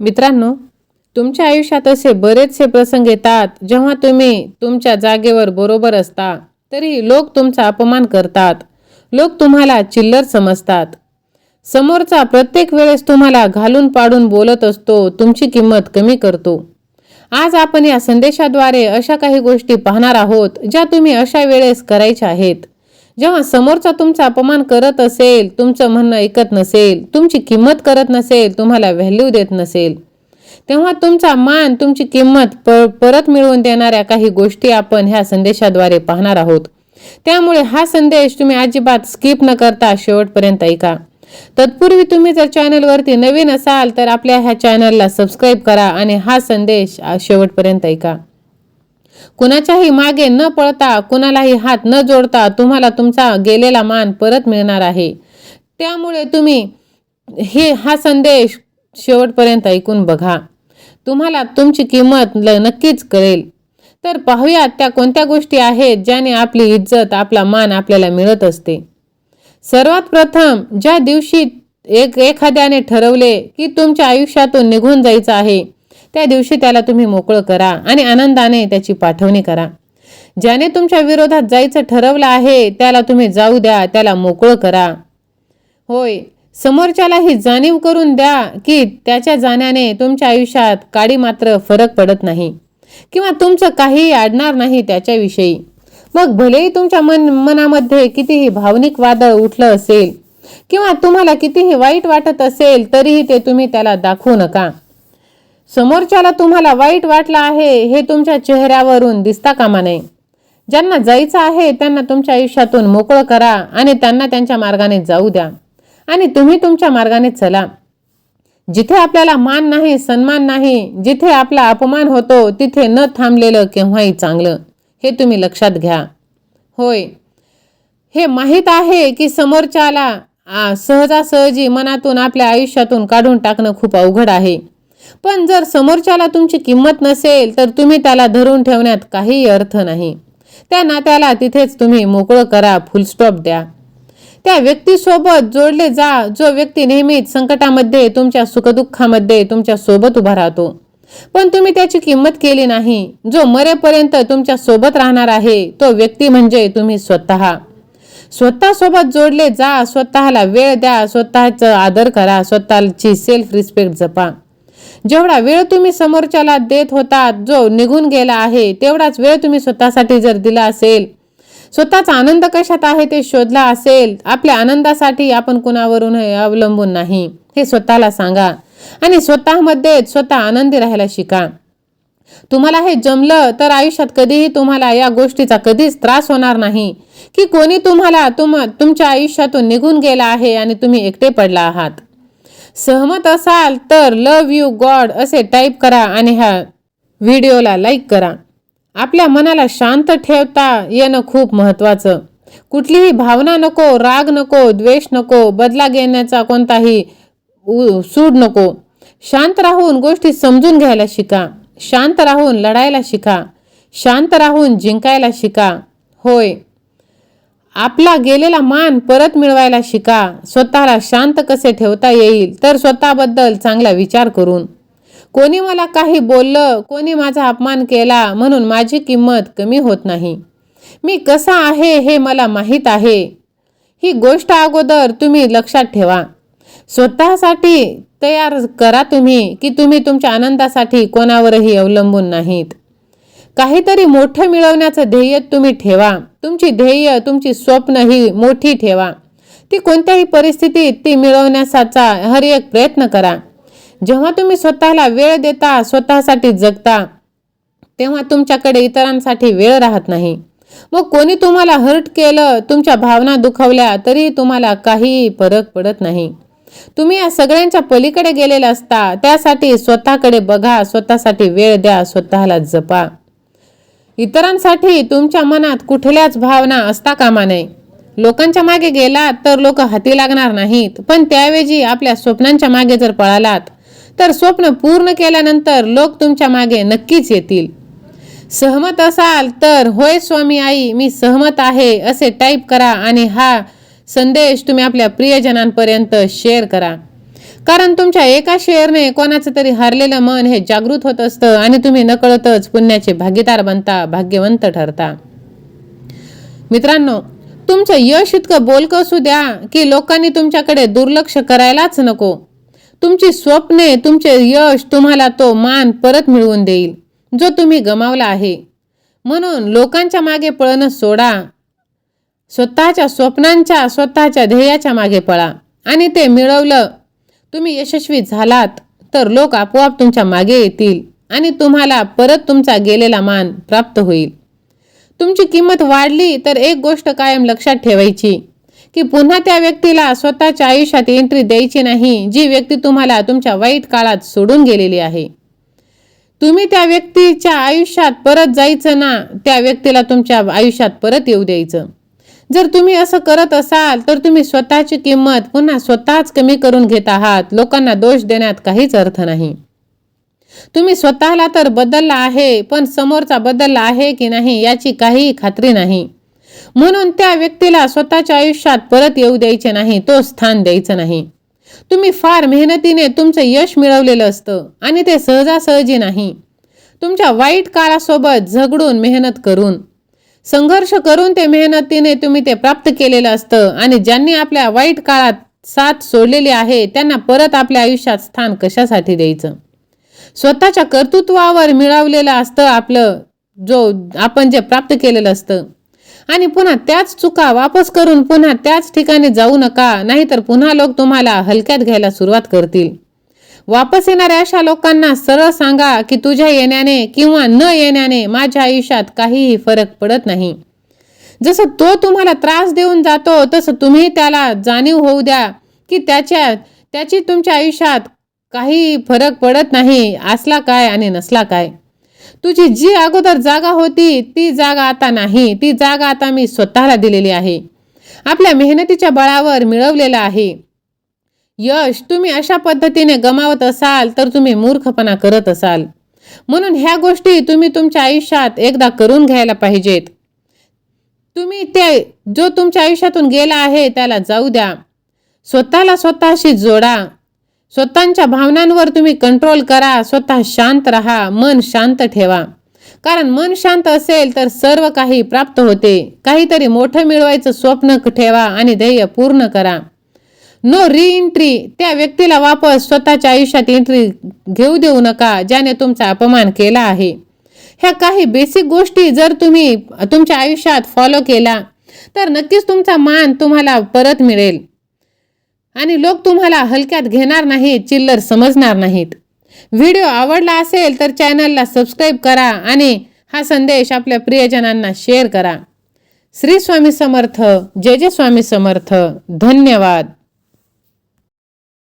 मित्रांनो तुमच्या आयुष्यात असे बरेचसे प्रसंग येतात जेव्हा तुम्ही तुमच्या जागेवर बरोबर असता. तरी लोक तुमचा अपमान करतात. लोक तुम्हाला चिल्लर समजतात. समोरचा प्रत्येक वेळेस तुम्हाला घालून पाडून बोलत असतो तुमची किंमत कमी करतो. आज आपण या संदेशाद्वारे अशा काही गोष्टी पाहणार आहोत ज्या तुम्ही अशा वेळेस करायच्या आहेत. जेव्हा समोरचा तुमचा अपमान करत असेल तुमचं म्हणणं ऐकत नसेल तुमची किंमत करत नसेल तुम्हाला व्हॅल्यू देत नसेल तेव्हा तुमचा मान तुमची किंमत पर, परत मिळवून देणाऱ्या काही गोष्टी आपण ह्या संदेशाद्वारे पाहणार आहोत. त्यामुळे हा संदेश तुम्ही अजिबात स्किप न करता शेवटपर्यंत ऐका. तत्पूर्वी तुम्ही जर चॅनलवरती नवीन असाल तर आपल्या ह्या चॅनलला सबस्क्राईब करा आणि हा संदेश शेवटपर्यंत ऐका. कुणाच्याही मागे न पळता कुणालाही हात न जोडता तुम्हाला तुमचा गेलेला मान परत मिळणार आहे. त्यामुळे तुम्ही हे हा संदेश शेवटपर्यंत ऐकून बघा. तुम्हाला तुमची किंमत ल- नक्कीच कळेल. तर पाहूयात त्या कोणत्या गोष्टी आहेत ज्याने आपली इज्जत आपला मान आपल्याला मिळत असते. सर्वात प्रथम ज्या दिवशी एक एखाद्याने ठरवले की तुमच्या आयुष्यातून निघून जायचं आहे त्या दिवशी त्याला तुम्ही मोकळं करा आणि आनंदाने त्याची पाठवणी करा. ज्याने तुमच्या विरोधात जायचं ठरवलं आहे त्याला तुम्ही जाऊ द्या त्याला मोकळं करा. होय समोरच्याला ही जाणीव करून द्या की त्याच्या जाण्याने तुमच्या आयुष्यात काडी मात्र फरक पडत नाही किंवा तुमचं काहीही अडणार नाही त्याच्याविषयी. मग भलेही तुमच्या मन मनामध्ये कितीही भावनिक वादळ उठलं असेल किंवा तुम्हाला कितीही वाईट वाटत असेल तरीही ते तुम्ही त्याला दाखवू नका. समोरच्याला तुम्हाला वाईट वाटलं आहे हे तुमच्या चेहऱ्यावरून दिसता कामा नये. ज्यांना जायचं आहे त्यांना तुमच्या आयुष्यातून मोकळं करा आणि त्यांना त्यांच्या मार्गाने जाऊ द्या. आणि तुम्ही तुमच्या मार्गाने चला. जिथे आपल्याला मान नाही सन्मान नाही जिथे आपला अपमान होतो तिथे न थांबलेलं केव्हाही चांगलं. हे तुम्ही लक्षात घ्या. होय. हे माहीत आहे की समोरच्याला आ, सहजासहजी मनातून आपल्या आयुष्यातून काढून टाकणं खूप अवघड आहे. पण जर समोरच्याला तुमची किंमत नसेल तर तुम्ही त्याला धरून ठेवण्यात काहीही अर्थ नाही. त्या नात्याला तिथेच तुम्ही मोकळं करा फुलस्टॉप द्या. त्या व्यक्तीसोबत जोडले जा जो व्यक्ती नेहमीच संकटामध्ये तुमच्या सुखदुःखामध्ये तुमच्यासोबत उभा राहतो. पण तुम्ही त्याची किंमत केली नाही. जो मरेपर्यंत तुमच्यासोबत राहणार आहे तो व्यक्ती म्हणजे तुम्ही स्वतः. स्वतः सोबत जोडले जा स्वतःला वेळ द्या स्वतःचा आदर करा स्वतःची सेल्फ रिस्पेक्ट जपा. जेवढा वेळ तुम्ही समोरच्याला देत होता जो निघून गेला आहे तेवढाच वेळ तुम्ही स्वतःसाठी जर दिला असेल. स्वतःचा आनंद कशात आहे ते शोधला असेल. आपल्या आनंदासाठी आपण कुणावरून हे अवलंबून नाही. हे स्वतःला सांगा. आणि स्वतःमध्ये स्वतः आनंदी राहायला शिका. तुम्हाला हे जमलं तर आयुष्यात कधीही तुम्हाला या गोष्टीचा कधीच त्रास होणार नाही. की कोणी तुम्हाला तुम तुमच्या आयुष्यातून निघून गेला आहे आणि तुम्ही एकटे पडला आहात. सहमत असाल तर लव यू गॉड असे टाईप करा आणि ह्या व्हिडिओला लाईक करा. आपल्या मनाला शांत ठेवता येणं खूप महत्त्वाचं कुठलीही भावना नको राग नको द्वेष नको बदला घेण्याचा कोणताही उ- सूड नको. शांत राहून गोष्टी समजून घ्यायला शिका. शांत राहून लढायला शिका. शांत राहून जिंकायला शिका. होय. आपला गेलेला मान परत मिळवायला शिका. स्वतःला शांत कसे ठेवता येईल? तर स्वतःबद्दल चांगला विचार करून. कोणी मला काही बोललं कोणी माझा अपमान केला म्हणून माझी किंमत कमी होत नाही. मी कसा आहे हे मला माहीत आहे. ही गोष्ट अगोदर तुम्ही लक्षात ठेवा. स्वतःसाठी तयार करा तुम्ही की तुम्ही तुमच्या आनंदासाठी कोणावरही अवलंबून नाहीत. काहीतरी मोठं मिळवण्याचं ध्येय तुम्ही ठेवा. तुमची ध्येय तुमची स्वप्न ही मोठी ठेवा. ती कोणत्याही परिस्थितीत ती मिळवण्याचा हर एक प्रयत्न करा. जेव्हा तुम्ही स्वतःला वेळ देता स्वतःसाठी जगता तेव्हा तुमच्याकडे इतरांसाठी वेळ राहत नाही. मग कोणी तुम्हाला हर्ट केलं तुमच्या भावना दुखवल्या तरी तुम्हाला काही फरक पडत नाही. तुम्ही या सगळ्यांच्या पलीकडे गेलेले असता त्यासाठी स्वतःकडे बघा स्वतःसाठी वेळ द्या स्वतःला जपा. इतरांसाठी तुमच्या मनात कुठल्याच भावना असता कामा नये. लोकांच्या मागे गेलात तर लोक हाती लागणार नाहीत पण त्याऐवजी आपल्या स्वप्नांच्या मागे जर पळालात तर स्वप्न पूर्ण केल्यानंतर लोक तुमच्या मागे नक्कीच येतील. सहमत असाल तर होय स्वामी आई मी सहमत आहे असे टाईप करा आणि हा संदेश तुम्ही आपल्या प्रियजनांपर्यंत शेअर करा. कारण तुमच्या एका शेअरने कोणाचं तरी हारलेलं मन हे जागृत होत असतं आणि तुम्ही नकळतच पुण्याचे भागीदार बनता भाग्यवंत ठरता. मित्रांनो तुमचं यश इतकं बोलकं असू द्या की लोकांनी तुमच्याकडे दुर्लक्ष करायलाच नको. तुमची स्वप्ने तुमचे यश तुम्हाला तो मान परत मिळवून देईल जो तुम्ही गमावला आहे. म्हणून लोकांच्या मागे पळणं सोडा. स्वतःच्या स्वप्नांच्या स्वतःच्या ध्येयाच्या मागे पळा. आणि ते मिळवलं तुम्ही यशस्वी झालात तर लोक आपोआप तुमच्या मागे येतील आणि तुम्हाला परत तुमचा गेलेला मान प्राप्त होईल. तुमची किंमत वाढली तर एक गोष्ट कायम लक्षात ठेवायची की पुन्हा त्या व्यक्तीला स्वतःच्या आयुष्यात एंट्री द्यायची नाही जी व्यक्ती तुम्हाला तुमच्या वाईट काळात सोडून गेलेली आहे. तुम्ही त्या व्यक्तीच्या आयुष्यात परत जायचं ना त्या व्यक्तीला तुमच्या आयुष्यात परत येऊ द्यायचं. जर तुम्ही असं करत असाल तर तुम्ही स्वतःची किंमत पुन्हा स्वतःच कमी करून घेत आहात. लोकांना दोष देण्यात काहीच अर्थ नाही. तुम्ही स्वतःला तर बदलला आहे पण समोरचा बदलला आहे की नाही याची काहीही खात्री नाही. म्हणून त्या व्यक्तीला स्वतःच्या आयुष्यात परत येऊ द्यायचे नाही तो स्थान द्यायचं नाही. तुम्ही फार मेहनतीने तुमचं यश मिळवलेलं असतं आणि ते सहजासहजी नाही. तुमच्या वाईट काळासोबत झगडून मेहनत करून. संघर्ष करून ते मेहनतीने तुम्ही ते प्राप्त केलेलं असतं आणि ज्यांनी आपल्या वाईट काळात साथ सोडलेली आहे त्यांना परत आपल्या आयुष्यात स्थान कशासाठी द्यायचं? स्वतःच्या कर्तृत्वावर मिळवलेलं असतं आपलं जो आपण जे प्राप्त केलेलं असतं. आणि पुन्हा त्याच चुका वापस करून पुन्हा त्याच ठिकाणी जाऊ नका नाहीतर पुन्हा लोक तुम्हाला हलक्यात घ्यायला सुरुवात करतील. वापस येणाऱ्या अशा लोकांना सरळ सांगा की तुझ्या येण्याने किंवा न येण्याने माझ्या आयुष्यात काहीही फरक पडत नाही. जसं तो तुम्हाला त्रास देऊन जातो तसं तुम्ही त्याला जाणीव होऊ द्या की त्याच्या त्याची तुमच्या आयुष्यात काही फरक पडत नाही असला काय आणि नसला काय. तुझी जी अगोदर जागा होती ती जागा आता नाही. ती जागा आता मी स्वतःला दिलेली आहे. आपल्या मेहनतीच्या बळावर मिळवलेलं आहे. यश तुम्ही अशा पद्धतीने गमावत असाल तर तुम्ही मूर्खपणा करत असाल. म्हणून ह्या गोष्टी तुम्ही तुमच्या आयुष्यात एकदा करून घ्यायला पाहिजेत. तुम्ही ते जो तुमच्या आयुष्यातून गेला आहे त्याला जाऊ द्या. स्वतःला स्वतःशी जोडा. स्वतःच्या भावनांवर तुम्ही कंट्रोल करा. स्वतः शांत राहा. मन शांत ठेवा. कारण मन शांत असेल तर सर्व काही प्राप्त होते. काहीतरी मोठं मिळवायचं स्वप्न ठेवा आणि ध्येय पूर्ण करा. नो री एंट्री त्या व्यक्तीला वापस स्वतःच्या आयुष्यात एंट्री घेऊ देऊ नका ज्याने तुमचा अपमान केला आहे. ह्या काही बेसिक गोष्टी जर तुम्ही तुमच्या आयुष्यात फॉलो केला तर नक्कीच तुमचा मान तुम्हाला परत मिळेल. आणि लोक तुम्हाला हलक्यात घेणार नाहीत चिल्लर समजणार नाहीत. व्हिडिओ आवडला असेल तर चॅनलला सबस्क्राईब करा आणि हा संदेश आपल्या प्रियजनांना शेअर करा. श्री स्वामी समर्थ. जय जय स्वामी समर्थ. धन्यवाद.